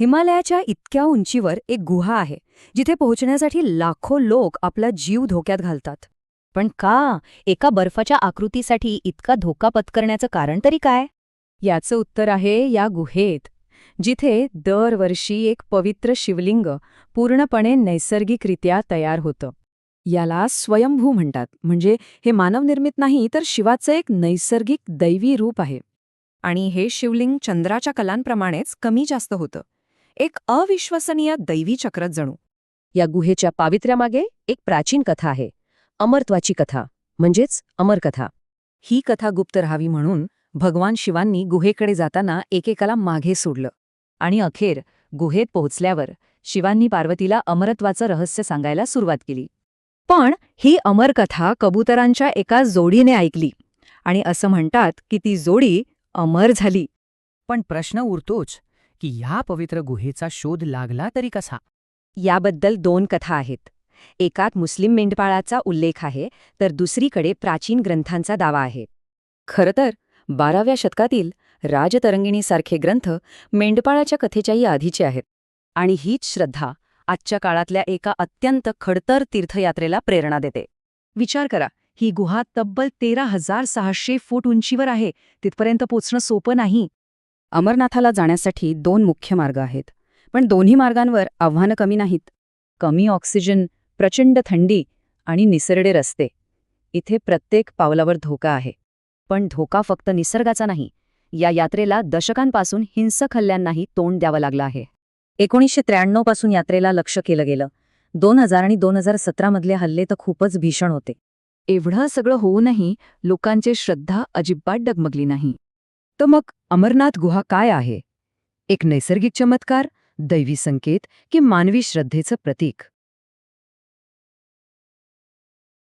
हिमालयाच्या इतक्या उंचीवर एक गुहा आहे जिथे पोहोचण्यासाठी लाखो लोक आपला जीव धोक्यात घालतात. पण का एका बर्फाच्या आकृतीसाठी इतका धोका पत्करण्याचं कारण तरी काय? याचं उत्तर आहे या गुहेत जिथे दरवर्षी एक पवित्र शिवलिंग पूर्णपणे नैसर्गिकरित्या तयार होतं. याला स्वयंभू म्हणतात म्हणजे हे मानवनिर्मित नाही तर शिवाचं एक नैसर्गिक दैवी रूप आहे. आणि हे शिवलिंग चंद्राच्या कलांप्रमाणेच कमी जास्त होतं. एक अविश्वसनीय दैवी चक्रत जणू. या गुहेच्या पावित्र्यामागे एक प्राचीन कथा आहे अमरत्वाची कथा म्हणजेच अमरकथा. ही कथा गुप्त राहावी म्हणून भगवान शिवांनी गुहेकडे जाताना एकेकाला मागे सोडलं आणि अखेर गुहेत पोहोचल्यावर शिवांनी पार्वतीला अमरत्वाचं रहस्य सांगायला सुरुवात केली. पण ही अमरकथा कबुतरांच्या एका जोडीने ऐकली आणि असं म्हणतात की ती जोडी अमर झाली. पण प्रश्न उरतोच. की ह्या पवित्र गुहेचा शोध लागला तरी कसा? याबद्दल दोन कथा आहेत. एकात मुस्लिम मेंढपाळाचा उल्लेख आहे तर दुसरीकडे प्राचीन ग्रंथांचा दावा आहे. खरं तर बाराव्या शतकातील राजतरंगिणीसारखे ग्रंथ मेंढपाळाच्या कथेच्याही आधीचे आहेत. आणि हीच श्रद्धा आजच्या काळातल्या एका अत्यंत खडतर तीर्थयात्रेला प्रेरणा देते. विचार करा ही गुहा तब्बल तेरा हजार सहाशे फूट उंचीवर आहे तिथपर्यंत पोचणं सोपं नाही. अमरनाथाला जाण्यासाठी दोन मुख्य मार्ग आहेत. पण दोन्ही मार्गांवर आव्हानं कमी नाहीत. कमी ऑक्सिजन प्रचंड थंडी आणि निसरडे रस्ते. इथे प्रत्येक पावलावर धोका आहे. पण धोका फक्त निसर्गाचा नाही. या यात्रेला दशकांपासून हिंसक हल्ल्यांनाही तोंड द्यावं लागलं आहे. एकोणीसशे त्र्याण्णवपासून यात्रेला लक्ष केलं गेलं. दोन हजार आणि दोन हजार सतरामधले हल्ले तर खूपच भीषण होते. एवढं सगळं होऊनही लोकांची श्रद्धा अजिबात डगमगली नाही. तर मग अमरनाथ गुहा काय आहे? एक नैसर्गिक चमत्कार दैवी संकेत की मानवी श्रद्धेचं प्रतीक?